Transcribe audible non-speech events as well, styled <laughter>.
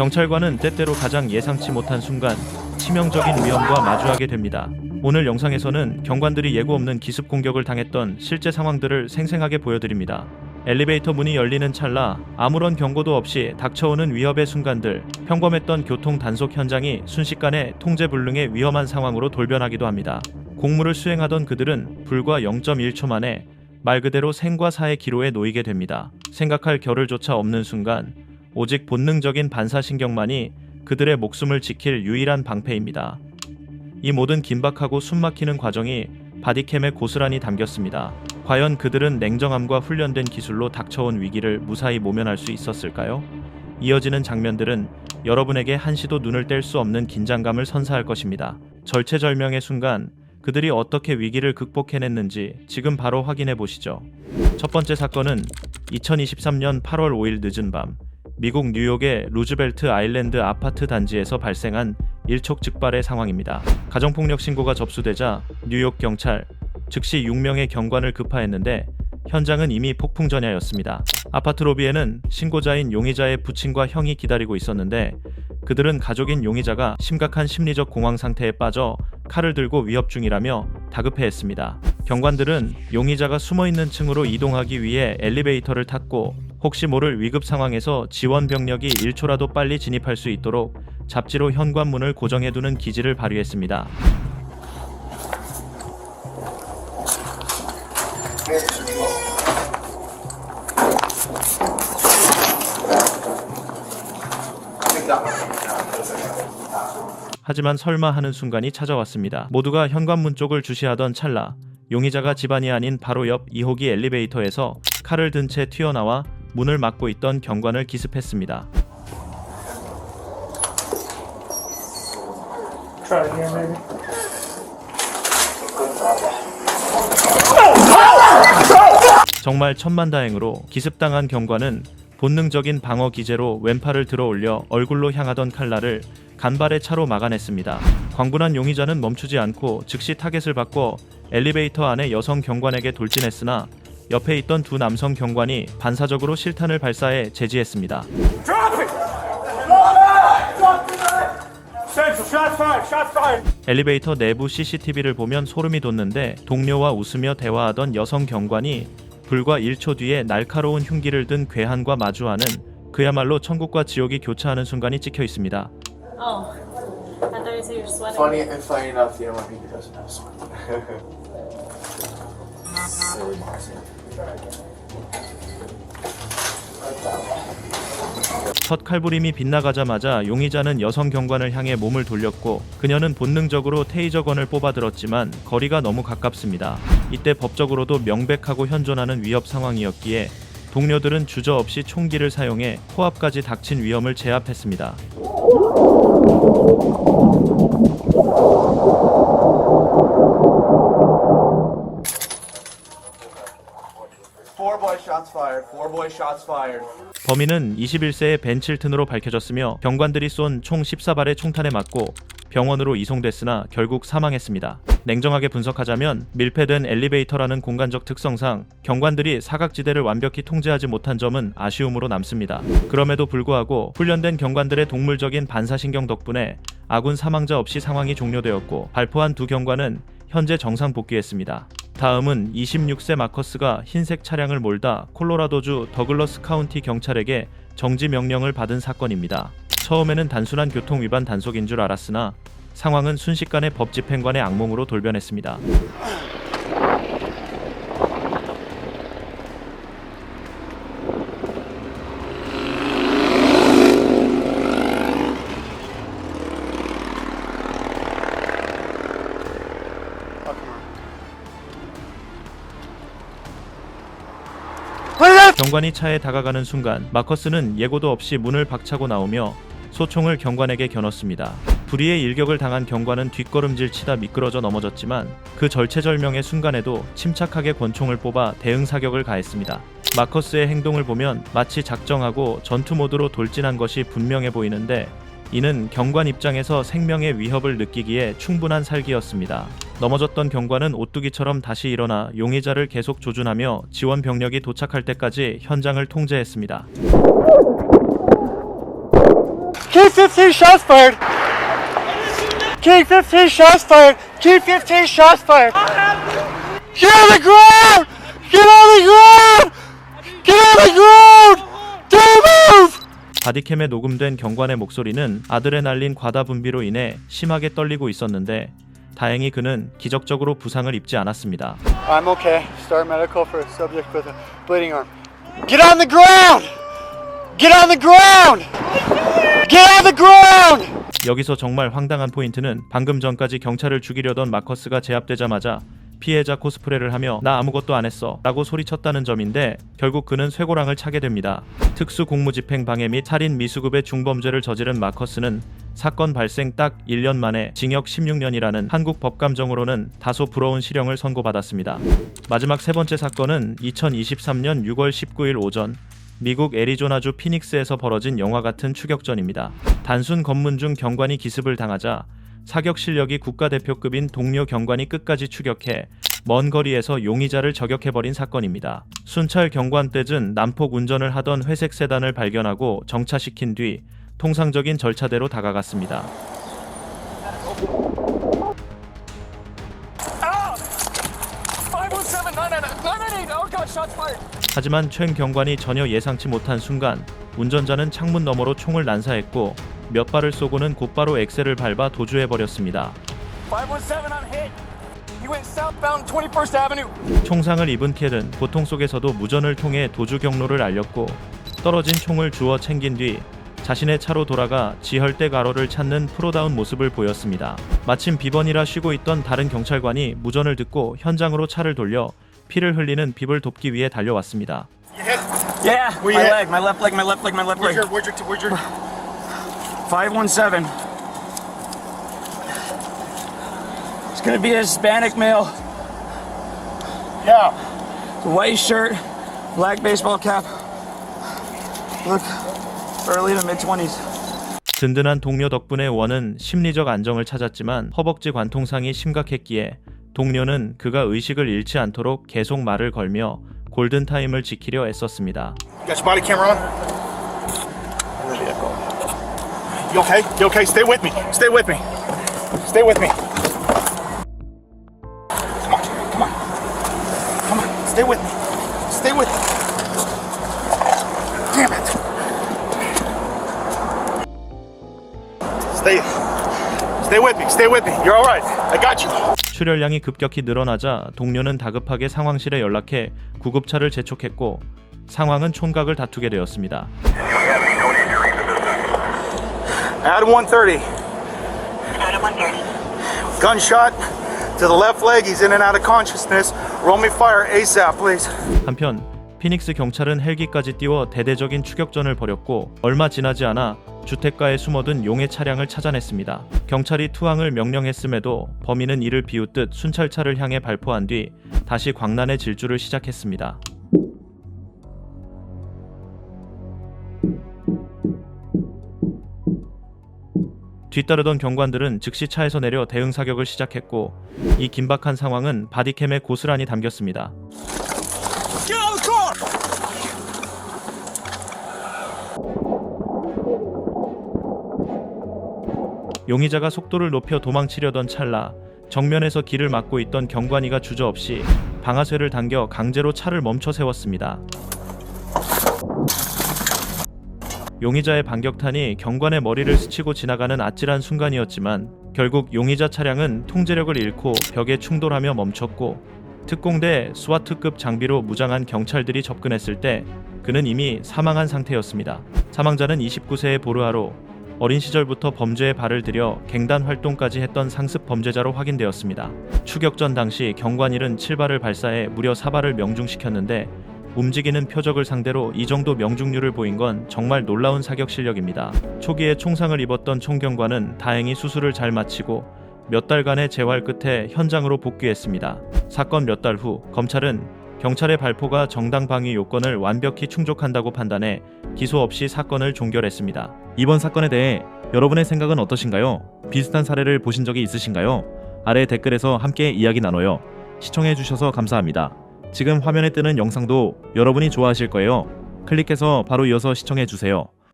경찰관은 때때로 가장 예상치 못한 순간 치명적인 위험과 마주하게 됩니다. 오늘 영상에서는 경관들이 예고 없는 기습 공격을 당했던 실제 상황들을 생생하게 보여드립니다. 엘리베이터 문이 열리는 찰나 아무런 경고도 없이 닥쳐오는 위협의 순간들, 평범했던 교통 단속 현장이 순식간에 통제 불능의 위험한 상황으로 돌변하기도 합니다. 공무를 수행하던 그들은 불과 0.1초 만에 말 그대로 생과 사의 기로에 놓이게 됩니다. 생각할 겨를조차 없는 순간 오직 본능적인 반사신경만이 그들의 목숨을 지킬 유일한 방패입니다. 이 모든 긴박하고 숨막히는 과정이 바디캠에 고스란히 담겼습니다. 과연 그들은 냉정함과 훈련된 기술로 닥쳐온 위기를 무사히 모면할 수 있었을까요? 이어지는 장면들은 여러분에게 한시도 눈을 뗄 수 없는 긴장감을 선사할 것입니다. 절체절명의 순간 그들이 어떻게 위기를 극복해냈는지 지금 바로 확인해 보시죠. 첫 번째 사건은 2023년 8월 5일 늦은 밤 미국 뉴욕의 루즈벨트 아일랜드 아파트 단지에서 발생한 일촉즉발의 상황입니다. 가정폭력 신고가 접수되자 뉴욕 경찰 즉시 6명의 경관을 급파했는데 현장은 이미 폭풍 전야였습니다. 아파트 로비에는 신고자인 용의자의 부친과 형이 기다리고 있었는데 그들은 가족인 용의자가 심각한 심리적 공황 상태에 빠져 칼을 들고 위협 중이라며 다급해했습니다. 경관들은 용의자가 숨어 있는 층으로 이동하기 위해 엘리베이터를 탔고 혹시 모를 위급 상황에서 지원 병력이 1초라도 빨리 진입할 수 있도록 잡지로 현관문을 고정해두는 기지를 발휘했습니다. 하지만 설마 하는 순간이 찾아왔습니다. 모두가 현관문 쪽을 주시하던 찰나 용의자가 집안이 아닌 바로 옆 2호기 엘리베이터에서 칼을 든 채 튀어나와 문을 막고 있던 경관을 기습했습니다. 정말 천만다행으로 기습당한 경관은 본능적인 방어 기제로 왼팔을 들어 올려 얼굴로 향하던 칼날을 간발의 차로 막아냈습니다. 광분한 용의자는 멈추지 않고 즉시 타겟을 바꿔 엘리베이터 안에 여성 경관에게 돌진했으나 옆에 있던 두 남성 경관이 반사적으로 실탄을 발사해 제지했습니다. 엘리베이터 내부 CCTV를 보면 소름이 돋는데 동료와 웃으며 대화하던 여성 경관이 불과 1초 뒤에 날카로운 흉기를 든 괴한과 마주하는 그야말로 천국과 지옥이 교차하는 순간이 찍혀 있습니다. Oh, <laughs> 첫 칼부림이 빗나가자마자 용의자는 여성 경관을 향해 몸을 돌렸고 그녀는 본능적으로 테이저건을 뽑아들었지만 거리가 너무 가깝습니다. 이때 법적으로도 명백하고 현존하는 위협 상황이었기에 동료들은 주저없이 총기를 사용해 코앞까지 닥친 위험을 제압했습니다. Four boy shots 범인은 21세의 벤칠튼으로 밝혀졌으며 경관들이 쏜 총 14발의 총탄에 맞고 병원으로 이송됐으나 결국 사망했습니다. 냉정하게 분석하자면 밀폐된 엘리베이터라는 공간적 특성상 경관들이 사각지대를 완벽히 통제하지 못한 점은 아쉬움으로 남습니다. 그럼에도 불구하고 훈련된 경관들의 동물적인 반사신경 덕분에 아군 사망자 없이 상황이 종료되었고 발포한 두 경관은 현재 정상 복귀했습니다. 다음은 26세 마커스가 흰색 차량을 몰다 콜로라도주 더글러스 카운티 경찰에게 정지 명령을 받은 사건입니다. 처음에는 단순한 교통 위반 단속인 줄 알았으나 상황은 순식간에 법 집행관의 악몽으로 돌변했습니다. 경관이 차에 다가가는 순간 마커스는 예고도 없이 문을 박차고 나오며 소총을 경관에게 겨눴습니다. 불의의 일격을 당한 경관은 뒷걸음질 치다 미끄러져 넘어졌지만 그 절체절명의 순간에도 침착하게 권총을 뽑아 대응 사격을 가했습니다. 마커스의 행동을 보면 마치 작정하고 전투 모드로 돌진한 것이 분명해 보이는데 이는 경관 입장에서 생명의 위협을 느끼기에 충분한 살기였습니다. 넘어졌던 경관은 오뚜기처럼 다시 일어나 용의자를 계속 조준하며 지원 병력이 도착할 때까지 현장을 통제했습니다. Keep 15 shots fired. Keep 15 shots fired. Keep 15 shots fired. Get on the ground! Get on the ground! Get on the ground! Don't move! 바디캠에 녹음된 경관의 목소리는 아드레날린 과다 분비로 인해 심하게 떨리고 있었는데 다행히 그는 기적적으로 부상을 입지 않았습니다. I'm okay. Start medical for a subject with a bleeding arm. Get on the ground! Get on the ground! Get on the ground! 여기서 정말 황당한 포인트는 방금 전까지 경찰을 죽이려던 마커스가 제압되자마자 피해자 코스프레를 하며 나 아무것도 안 했어 라고 소리쳤다는 점인데 결국 그는 쇠고랑을 차게 됩니다. 특수 공무집행 방해 및 살인 미수급의 중범죄를 저지른 마커스는 사건 발생 딱 1년 만에 징역 16년이라는 한국 법감정으로는 다소 부러운 실형을 선고받았습니다. 마지막 세 번째 사건은 2023년 6월 19일 오전 미국 애리조나주 피닉스에서 벌어진 영화 같은 추격전입니다. 단순 검문 중 경관이 기습을 당하자 사격 실력이 국가대표급인 동료 경관이 끝까지 추격해 먼 거리에서 용의자를 저격해버린 사건입니다. 순찰 경관 떼은 난폭 운전을 하던 회색 세단을 발견하고 정차시킨 뒤 통상적인 절차대로 다가갔습니다. 517 998 god, shots fired! 하지만 최 경관이 전혀 예상치 못한 순간 운전자는 창문 너머로 총을 난사했고 몇 발을 쏘고는 곧바로 엑셀을 밟아 도주해 버렸습니다. 517 on hit. You went southbound 21st Avenue. 총상을 입은 켈은 고통 속에서도 무전을 통해 도주 경로를 알렸고 떨어진 총을 주워 챙긴 뒤 자신의 차로 돌아가 지혈대 가로를 찾는 프로다운 모습을 보였습니다. 마침 비번이라 쉬고 있던 다른 경찰관이 무전을 듣고 현장으로 차를 돌려 피를 흘리는 빕을 돕기 위해 달려왔습니다. Yeah, my leg, my left leg, my left leg, my left Where's leg. your, where's your, where's your, 517. It's gonna be a Hispanic male. yeah. White shirt, black baseball cap. Look, early to mid 20s. 든든한 동료 덕분에 원은 심리적 안정을 찾았지만 허벅지 관통상이 심각했기에 동료는 그가 의식을 잃지 않도록 계속 말을 걸며 골든 타임을 지키려 애썼습니다. Got your body camera on? You okay? You okay? Stay with me. Stay with me. Stay with me. Come on, come on. Come on, stay with me. With me. Stay with me. You're all right. I got you. 출혈량이 급격히 늘어나자 동료는 다급하게 상황실에 연락해 구급차를 재촉했고 상황은 촌각을 다투게 되었습니다. Adam 130. Adam 130. Gunshot to the left leg. He's in and out of consciousness. Roll me fire ASAP, please. 한편 피닉스 경찰은 헬기까지 띄워 대대적인 추격전을 벌였고 얼마 지나지 않아 주택가에 숨어든 용의 차량을 찾아냈습니다. 경찰이 투항을 명령했음에도 범인은 이를 비웃듯 순찰차를 향해 발포한 뒤 다시 광란의 질주를 시작했습니다. 뒤따르던 경관들은 즉시 차에서 내려 대응 사격을 시작했고 이 긴박한 상황은 바디캠에 고스란히 담겼습니다. 용의자가 속도를 높여 도망치려던 찰나 정면에서 길을 막고 있던 경관이가 주저없이 방아쇠를 당겨 강제로 차를 멈춰 세웠습니다. 용의자의 반격탄이 경관의 머리를 스치고 지나가는 아찔한 순간이었지만 결국 용의자 차량은 통제력을 잃고 벽에 충돌하며 멈췄고 특공대 스와트급 장비로 무장한 경찰들이 접근했을 때 그는 이미 사망한 상태였습니다. 사망자는 29세의 보르하로 어린 시절부터 범죄에 발을 들여 갱단 활동까지 했던 상습 범죄자로 확인되었습니다. 추격전 당시 경관일은 7발을 발사해 무려 4발을 명중시켰는데 움직이는 표적을 상대로 이 정도 명중률을 보인 건 정말 놀라운 사격 실력입니다. 초기에 총상을 입었던 총경관은 다행히 수술을 잘 마치고 몇 달간의 재활 끝에 현장으로 복귀했습니다. 사건 몇 달 후 검찰은 경찰의 발포가 정당 방위 요건을 완벽히 충족한다고 판단해 기소 없이 사건을 종결했습니다. 이번 사건에 대해 여러분의 생각은 어떠신가요? 비슷한 사례를 보신 적이 있으신가요? 아래 댓글에서 함께 이야기 나눠요. 시청해 주셔서 감사합니다. 지금 화면에 뜨는 영상도 여러분이 좋아하실 거예요. 클릭해서 바로 이어서 시청해 주세요.